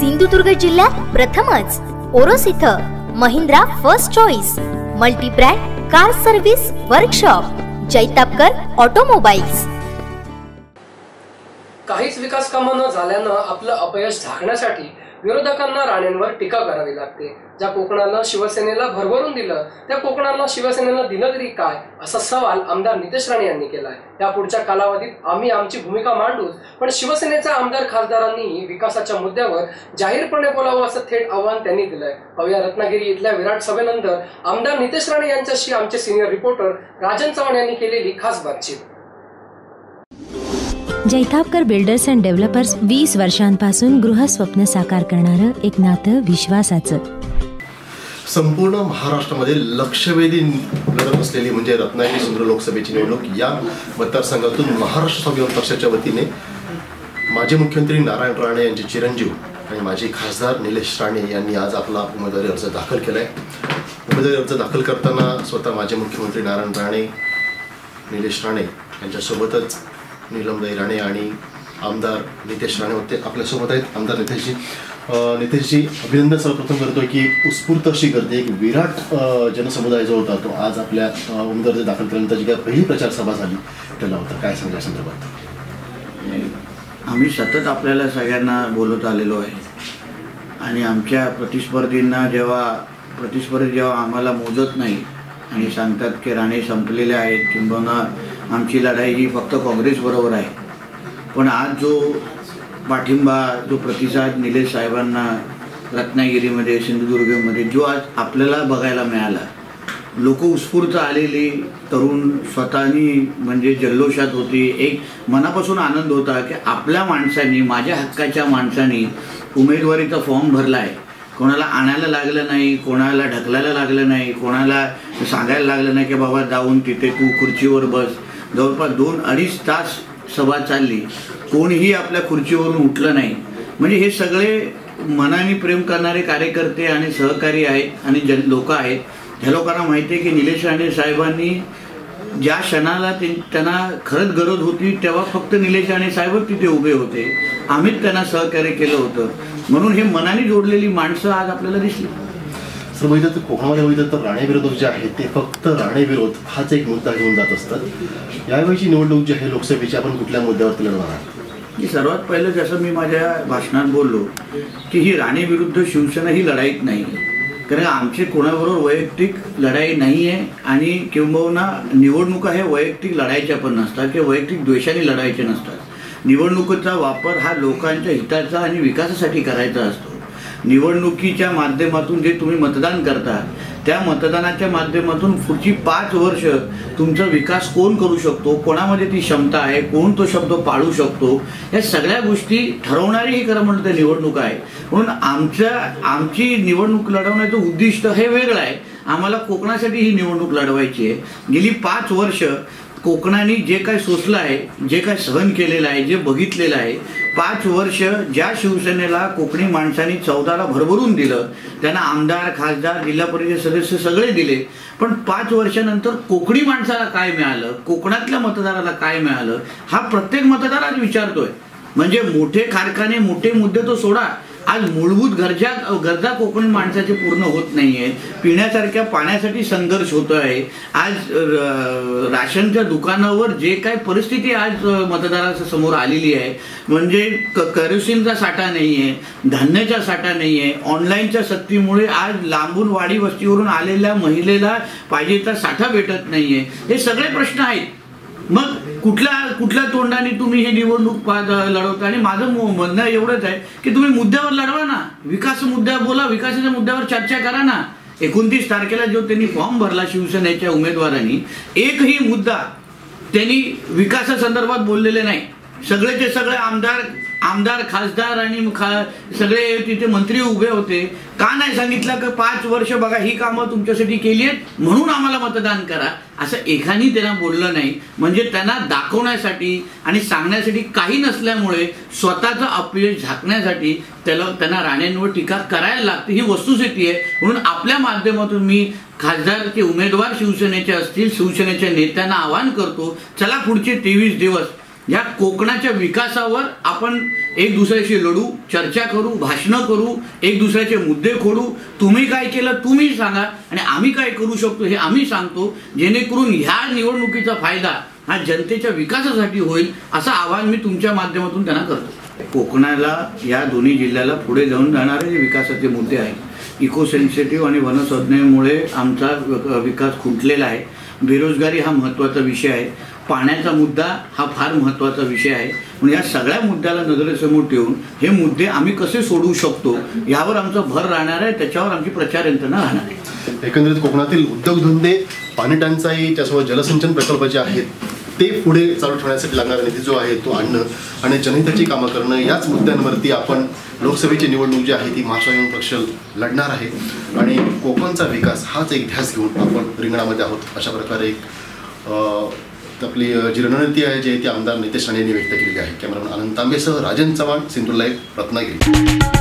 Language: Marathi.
सिंधुदुर्ग जिल्ह्यात प्रथमच. ओरोस इथं Mahindra first choice multibrand car service workshop Jaitapkar automobiles. काहीच विकास कामं न झाल्यानं आपलं अपयश झाकण्यासाठी विरोधकांना राणेंवर टीका करावी लागते. ज्या कोकणानं शिवसेनेला भरभरून दिलं त्या कोकणाला शिवसेनेला दिलं तरी काय? असा सवाल आमदार नितेश राणे यांनी केलाय. या पुढच्या कालावधीत आम्ही आमची भूमिका मांडूच पण शिवसेनेच्या आमदार खासदारांनी विकासाच्या मुद्द्यावर जाहीरपणे बोलावं असं थेट आव्हान त्यांनी दिलंय. पाहूया रत्नागिरी इथल्या विराट सभेनंतर आमदार नितेश राणे यांच्याशी आमचे सिनियर रिपोर्टर राजन चव्हाण यांनी केलेली खास बातचीत. जैतापकर बिल्डर्स अँड डेव्हलपर्स वीस वर्षांपासून गृहस्वप्न साकार करणारं एक नातं विश्वासाचं. संपूर्ण महाराष्ट्रामध्ये लक्षवेधी लढत असलेली म्हणजे रत्नागिरी सुंदर लोकसभेची निवडणूक या मतदारसंघातून महाराष्ट्र स्वाभिमान पक्षाच्या वतीने माजी मुख्यमंत्री नारायण राणे यांचे चिरंजीव आणि माजी खासदार निलेश राणे यांनी आज आपला उमेदवारी अर्ज दाखल केलाय. उमेदवारी अर्ज दाखल करताना स्वतः माजी मुख्यमंत्री नारायण राणे निलेश राणे यांच्यासोबतच नीलमदाई राणे आणि आमदार नितेश राणे होते. आपल्यासोबत आहेत आमदार नितेशजी. नितेशजी अभिनंदन सर्वप्रथम करतो की उत्स्फूर्त अशी गर्दी एक विराट जनसमुदाय जो होता. तो आज आपल्या अं, दाखल केल्यानंतर जी काय पहिली प्रचार सभा झाली त्याला होता. काय सांगा संदर्भात? आम्ही सतत आपल्याला सगळ्यांना बोलत आलेलो आहे. आणि आमच्या प्रतिस्पर्धींना जेव्हा प्रतिस्पर्धी जेव्हा आम्हाला मोजत नाही आणि सांगतात की राणे संपलेले आहेत किंबहुना आमची लढाई ही फक्त काँग्रेसबरोबर आहे. पण आज जो पाठिंबा जो प्रतिसाद निलेश साहेबांना रत्नागिरीमध्ये सिंधुदुर्गमध्ये जो आज आपल्याला बघायला मिळाला लोक उत्स्फूर्त आलेली तरुण स्वतःनी म्हणजे जल्लोषात होती. एक मनापासून आनंद होता की आपल्या माणसांनी माझ्या हक्काच्या माणसांनी उमेदवारीचा फॉर्म भरला आहे कोणाला आणायला लागलं नाही कोणाला ढकलायला लागलं नाही कोणाला सांगायला लागलं नाही की बाबा जाऊन तिथे तू खुर्चीवर बस. जवळपास दोन अडीच तास सभा चालली. कोणीही आपल्या खुर्चीवरून उठलं नाही. म्हणजे हे सगळे मनाने प्रेम करणारे कार्यकर्ते आणि सहकारी आहेत आणि जन लोक आहेत. ह्या लोकांना माहिती आहे की निलेश राणे साहेबांनी ज्या क्षणाला ते त्यांना खरंच गरज होती तेव्हा फक्त निलेश राणे साहेबच तिथे उभे होते. आम्हीच त्यांना सहकार्य केलं होतं. म्हणून हे मनाने जोडलेली माणसं आज आपल्याला दिसली. सर बघितलं तर कोकणामध्ये बघितलं तर राणेविरोधक जे आहेत ते फक्त राणेविरोध हाच एक मुद्दा घेऊन जात असतात. यावेळीची निवडणूक जी आहे लोकसभेची आपण कुठल्या मुद्द्यावरती लढणार आहात? की सर्वात पहिलं जसं मी माझ्या भाषणात बोललो की ही राणे विरुद्ध शिवसेना ही लढाईत नाही. कारण आमचे कोणाबरोबर वैयक्तिक लढाई नाही आहे आणि किंबहुना निवडणुका हे वैयक्तिक लढायच्या पण नसतात किंवा वैयक्तिक द्वेषाने लढायचे नसतात. निवडणुकीचा वापर हा लोकांच्या हिताचा आणि विकासासाठी करायचा असतो. निवडणुकीच्या माध्यमातून जे तुम्ही मतदान करता त्या मतदानाच्या माध्यमातून पुढची पाच वर्ष तुमचा विकास कोण करू शकतो? कोणामध्ये ती क्षमता आहे? कोण तो शब्द पाळू शकतो? या सगळ्या गोष्टी ठरवणारी ही खरं म्हणतं निवडणूक आहे. म्हणून आमच्या आमची निवडणूक लढवण्याचं उद्दिष्ट हे वेगळं आहे. आम्हाला कोकणासाठी ही निवडणूक लढवायची आहे. गेली पाच वर्ष कोकणाने जे काय सोसलं आहे जे काय सहन केलेलं आहे जे बघितलेलं आहे पाच वर्ष ज्या शिवसेनेला कोकणी माणसांनी चौदाला भरभरून दिलं त्यांना आमदार खासदार जिल्हा परिषद सदस्य सगळे दिले पण पाच वर्षानंतर कोकणी माणसाला काय मिळालं कोकणातल्या मतदाराला काय मिळालं हा प्रत्येक मतदार आज विचारतोय. म्हणजे मोठे कारखाने मोठे मुद्दे तो सोडा आज मूलभूत गरजा गरजा कोकणी माणसाचे पूर्ण होत नाहीये. पिण्यासारख्या पाण्यासाठी संघर्ष होतो आहे आज राशनच्या दुकानावर जे काय परिस्थिती आज अ, मतदाराच्या समोर आलेली आहे. म्हणजे क- केरोसिनचा साठा नाहीये धान्याचा साठा नाही आहे ऑनलाईनच्या सक्तीमुळे आज लांबून वाडी वस्तीवरून आलेल्या महिलेला पाहिजे तर साठा भेटत नाही आहे हे सगळे प्रश्न आहेत. मग कुठल्या कुठल्या तोंडाने तुम्ही हे निवडणूक लढवता? आणि माझं म्हणणं एवढंच आहे की तुम्ही मुद्द्यावर लढवा ना. विकास मुद्दा बोला विकासाच्या मुद्द्यावर चर्चा करा ना. एकोणतीस तारखेला जो त्यांनी फॉर्म भरला शिवसेनेच्या उमेदवारांनी एकही मुद्दा त्यांनी विकासासंदर्भात बोललेले नाही. सगळेचे सगळे आमदार आमदार खासदार आणि खा सगळे तिथे मंत्री उभे होते. का नाही सांगितलं की पाच वर्ष बघा ही कामं तुमच्यासाठी केली आहेत म्हणून आम्हाला मतदान करा. असं एकानी त्यांना बोललं नाही. म्हणजे त्यांना दाखवण्यासाठी आणि सांगण्यासाठी काही नसल्यामुळे स्वतःचं अपयश झाकण्यासाठी त्याला त्यांना राण्यांवर टीका करायला लागते. ही वस्तुस्थिती आहे. म्हणून आपल्या माध्यमातून मी खासदारचे उमेदवार शिवसेनेचे असतील शिवसेनेच्या नेत्यांना आवाहन करतो चला पुढचे तेवीस दिवस या कोकणाच्या विकासावर आपण एक दुसऱ्याशी लढू चर्चा करू भाषणं करू एक दुसऱ्याचे मुद्दे खोडू. तुम्ही काय केलं तुम्ही सांगा. आणि आम्ही काय करू शकतो हे आम्ही सांगतो. जेणेकरून ह्या निवडणुकीचा फायदा हा जनतेच्या विकासासाठी होईल असं आवाहन मी तुमच्या माध्यमातून त्यांना करतो. कोकणाला या दोन्ही जिल्ह्याला पुढे जाऊन जाणारे जे विकासाचे मुद्दे आहेत इको सेन्सिटिव्ह आणि वनसंज्ञेमुळे आमचा विकास खुंटलेला आहे. बेरोजगारी हा महत्त्वाचा विषय आहे. पाण्याचा मुद्दा हा फार महत्त्वाचा विषय आहे. म्हणून या सगळ्या मुद्द्याला नजरेसमोर ठेवून हे मुद्दे आम्ही कसे सोडवू शकतो यावर आमचा भर राहणार आहे त्याच्यावर आमची प्रचार यंत्रणा राहणार आहे. एकंदरीत कोकणातील उद्योगधंदे पाणी टंचाई त्यासोबत जलसिंचन प्रकल्प जे आहेत ते पुढे चालू ठेवण्यासाठी लागणारा निधी जो आहे तो आणणं आणि जनहिताची कामं करणं याच मुद्द्यांवरती आपण लोकसभेची निवडणूक जी आहे ती महाराष्ट्र पक्ष लढणार आहे. आणि कोकणचा विकास हाच एक ध्यास घेऊन आपण रिंगणामध्ये आहोत. अशा प्रकारे एक आपली जी रणनीती आहे जी आहे ती आमदार नितेश राणे यांनी व्यक्त केलेली आहे. कॅमेरामन अनंत तांबेसह राजन चव्हाण सिंधुर्ला रत्नागिरी.